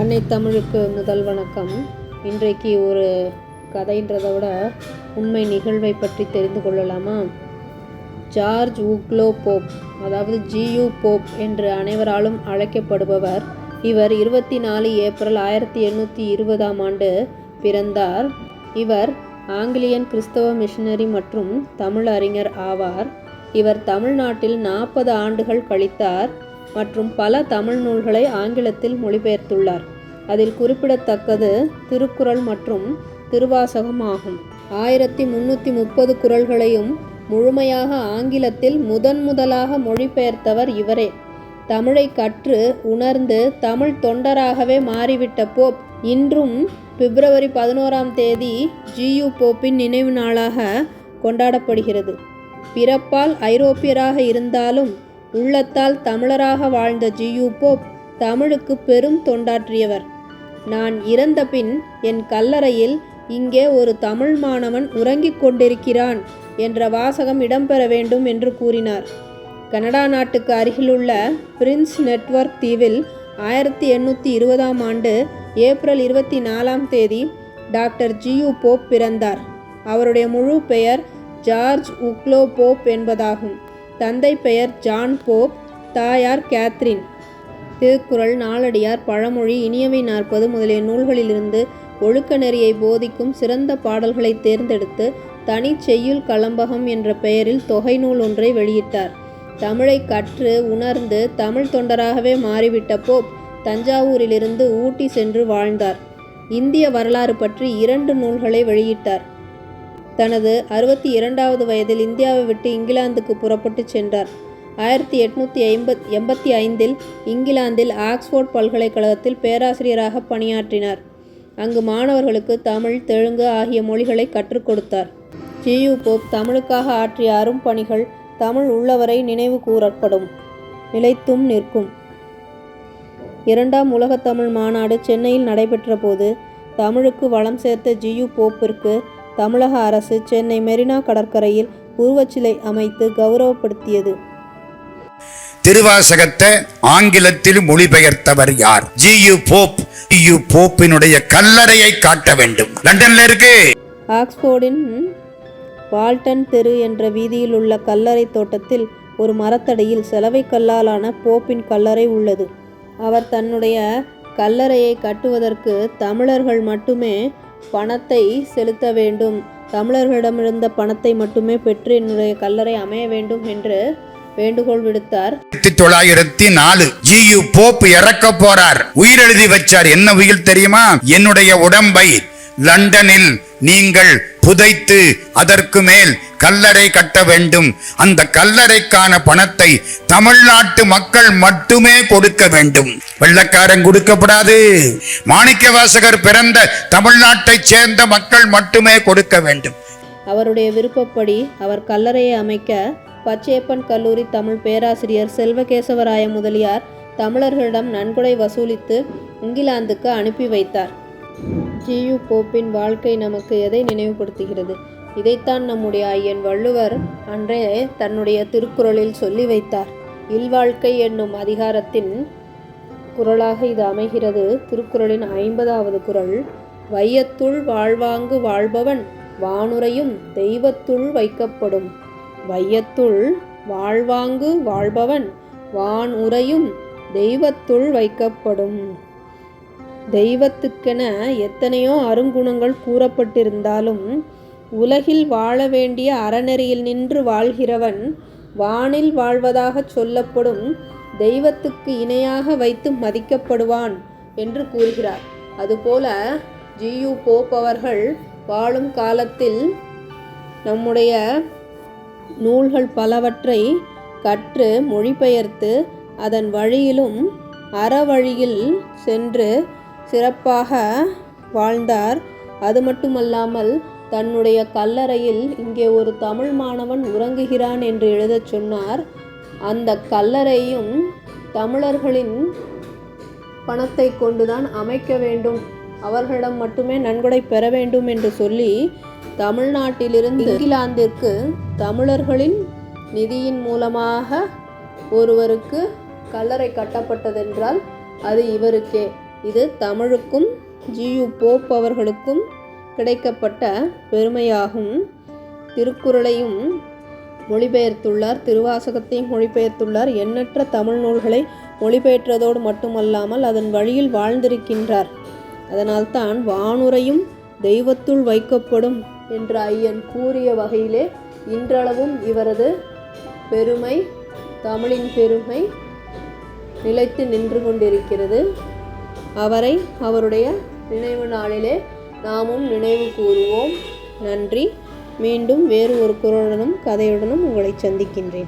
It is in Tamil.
அன்னை தமிழுக்கு முதல் வணக்கம். இன்றைக்கு ஒரு கதைன்றதை விட உண்மை நிகழ்வை பற்றி தெரிந்து கொள்ளலாமா? ஜார்ஜ் உக்லோ போப் அதாவது ஜியு போப் என்று அனைவராலும் அழைக்கப்படுபவர் இவர் இருபத்தி நாலு ஏப்ரல் ஆயிரத்தி எண்ணூற்றி இருபதாம் ஆண்டு பிறந்தார். இவர் ஆங்கிலியன் கிறிஸ்தவ மிஷனரி மற்றும் தமிழ் அறிஞர் ஆவார். இவர் தமிழ்நாட்டில் நாற்பது ஆண்டுகள் கழித்தார். மற்றும் பல தமிழ் நூல்களை ஆங்கிலத்தில் மொழிபெயர்த்துள்ளார். அதில் குறிப்பிடத்தக்கது திருக்குறள் மற்றும் திருவாசகம் ஆகும். ஆயிரத்தி முன்னூற்றி முப்பது குறள்களையும் முழுமையாக ஆங்கிலத்தில் முதன் முதலாக மொழிபெயர்த்தவர் இவரே. தமிழை கற்று உணர்ந்து தமிழ் தொண்டராகவே மாறிவிட்ட போப் இன்றும் பிப்ரவரி பதினோராம் தேதி ஜியு போப்பின் நினைவு நாளாக கொண்டாடப்படுகிறது. பிறப்பால் ஐரோப்பியராக இருந்தாலும் உள்ளத்தால் தமிழராக வாழ்ந்த ஜியு போப் தமிழுக்கு பெரும் தொண்டாற்றியவர். நான் இறந்தபின் என் கல்லறையில் இங்கே ஒரு தமிழ் மாணவன் உறங்கிக் கொண்டிருக்கிறான் என்ற வாசகம் இடம்பெற வேண்டும் என்று கூறினார். கனடா நாட்டுக்கு அருகிலுள்ள பிரின்ஸ் நெட்வொர்க் தீவில் ஆயிரத்தி எண்ணூற்றி இருபதாம் ஆண்டு ஏப்ரல் இருபத்தி நாலாம் தேதி டாக்டர் ஜியு போப் பிறந்தார். அவருடைய முழு பெயர் ஜார்ஜ் உக்லோ போப் என்பதாகும். தந்தை பெயர் ஜான் போப் தாயார் கேத்ரின். திருக்குறள் நாலடியார் பழமொழி இனியவை நாற்பது முதலிய நூல்களிலிருந்து ஒழுக்க நெறியை போதிக்கும் சிறந்த பாடல்களை தேர்ந்தெடுத்து தனி செய்யுள் கலம்பகம் என்ற பெயரில் தொகை நூல் ஒன்றை வெளியிட்டார். தமிழை கற்று உணர்ந்து தமிழ் தொண்டராகவே மாறிவிட்ட போப் தஞ்சாவூரிலிருந்து ஊட்டி சென்று வாழ்ந்தார். இந்திய வரலாறு பற்றி இரண்டு நூல்களை வெளியிட்டார். தனது அறுபத்தி இரண்டாவது வயதில் இந்தியாவை விட்டு இங்கிலாந்துக்கு புறப்பட்டு சென்றார். ஆயிரத்தி எட்நூற்றி ஐம்பத் எண்பத்தி ஐந்தில் இங்கிலாந்தில் ஆக்ஸ்போர்ட் பல்கலைக்கழகத்தில் பேராசிரியராக பணியாற்றினார். அங்கு மாணவர்களுக்கு தமிழ் தெலுங்கு ஆகிய மொழிகளை கற்றுக் கொடுத்தார். ஜியு போப் தமிழுக்காக ஆற்றிய அரும் பணிகள் தமிழ் உள்ளவரை நினைவு கூறப்படும் நிலைத்தும் நிற்கும். இரண்டாம் உலகத் தமிழ் மாநாடு சென்னையில் நடைபெற்ற போது தமிழுக்கு வளம் சேர்த்த ஜியு போப்பிற்கு தமிழக அரசு சென்னை மெரினா கடற்கரையில் உருவச்சிலை அமைத்து கௌரவப்படுத்தியது. திருவாசகத்தை ஆங்கிலத்தில் மொழிபெயர்த்தவர் யார்? G U Pope. யு போப்பினுடைய கல்லறையை காட்ட வேண்டும். லண்டன்ல இருக்கு. ஆக்ஸ்போர்டின் வால்டன் தெரு என்ற வீதியில் உள்ள கல்லறை தோட்டத்தில் ஒரு மரத்தடியில் செலவை கல்லாலான போப்பின் கல்லறை உள்ளது. அவர் தன்னுடைய கல்லறையை கட்டுவதற்கு தமிழர்கள் மட்டுமே பணத்தை செலுத்த வேண்டும். தமிழர்களிடமிருந்த பணத்தை மட்டுமே பெற்று என்னுடைய கல்லறை அமைய வேண்டும் என்று வேண்டுகோள் விடுத்தார். ஆயிரத்தி தொள்ளாயிரத்தி நாலு ஜி யு போப் இறக்க போறார். உயிர் எழுதி வச்சார். என்ன உயிர் தெரியுமா? என்னுடைய உடம்பை லண்டனில் நீங்கள் புதைத்து அதற்கு மேல் கல்லறை கட்ட வேண்டும். அந்த கல்லறைக்கான பணத்தை தமிழ்நாட்டு மக்கள் மட்டுமே கொடுக்க வேண்டும். வெள்ளக்காரன் கொடுக்கப்படாது. மாணிக்க வாசகர் பிறந்த தமிழ்நாட்டைச் சேர்ந்த மக்கள் மட்டுமே கொடுக்க வேண்டும். அவருடைய விருப்பப்படி அவர் கல்லறையை அமைக்க பச்சையப்பன் கல்லூரி தமிழ் பேராசிரியர் செல்வகேசவராய முதலியார் தமிழர்களிடம் நன்கொடை வசூலித்து இங்கிலாந்துக்கு அனுப்பி வைத்தார். ஜியு போப்பின் வாழ்க்கை நமக்கு எதை நினைவுபடுத்துகிறது? இதைத்தான் நம்முடைய ஐயன் வள்ளுவர் அன்றே தன்னுடைய திருக்குறளில் சொல்லி வைத்தார். இல்வாழ்க்கை என்னும் அதிகாரத்தின் குறளாக இது அமைகிறது. திருக்குறளின் ஐம்பதாவது குறள் வையத்துள் வாழ்வாங்கு வாழ்பவன் வானுரையும் தெய்வத்துள் வைக்கப்படும். வையத்துள் வாழ்வாங்கு வாழ்பவன் வான் உரையும் தெய்வத்துள் வைக்கப்படும். தெய்வத்துக்கென எத்தனையோ அருங்குணங்கள் கூறப்பட்டிருந்தாலும் உலகில் வாழ வேண்டிய அறநெறியில் நின்று வாழ்கிறவன் வானில் வாழ்வதாகச் சொல்லப்படும் தெய்வத்துக்கு இணையாக வைத்து மதிக்கப்படுவான் என்று கூறுகிறார். அதுபோல ஜியு போப் அவர்கள் வாழும் காலத்தில் நம்முடைய நூல்கள் பலவற்றை கற்று மொழிபெயர்த்து அதன் வழியிலும் அறவழியில் சென்று சிறப்பாக வாழ்ந்தார். அது மட்டுமல்லாமல் தன்னுடைய கல்லறையில் இங்கே ஒரு தமிழ் மாணவன் உறங்குகிறான் என்று எழுதச் சொன்னார். அந்த கல்லறையும் தமிழர்களின் பணத்தை கொண்டுதான் அமைக்க வேண்டும். அவர்களிடம் மட்டுமே நன்கொடை பெற வேண்டும் என்று சொல்லி தமிழ்நாட்டிலிருந்து இங்கிலாந்திற்கு தமிழர்களின் நிதியின் மூலமாக ஒருவருக்கு கல்லறை கட்டப்பட்டதென்றால் அது இவருக்கே. இது தமிழுக்கும் ஜியு போப் அவர்களுக்கும் கிடைக்கப்பட்ட பெருமையாகும். திருக்குறளையும் மொழிபெயர்த்துள்ளார். திருவாசகத்தையும் மொழிபெயர்த்துள்ளார். எண்ணற்ற தமிழ் நூல்களை மொழிபெயர்த்ததோடு மட்டுமல்லாமல் அதன் வழியில் வாழ்ந்திருக்கின்றார். அதனால்தான் வானுரையும் தெய்வத்துள் வைக்கப்படும் என்று ஐயன் கூறிய வகையிலே இன்றளவும் இவரது பெருமை தமிழின் பெருமை நிலைத்து நின்று கொண்டிருக்கிறது. அவரை அவருடைய நினைவு நாளிலே நாமும் நினைவு கூறுவோம். நன்றி. மீண்டும் வேறு ஒரு குரலுடனும் கதையுடனும் உங்களை சந்திக்கின்றேன்.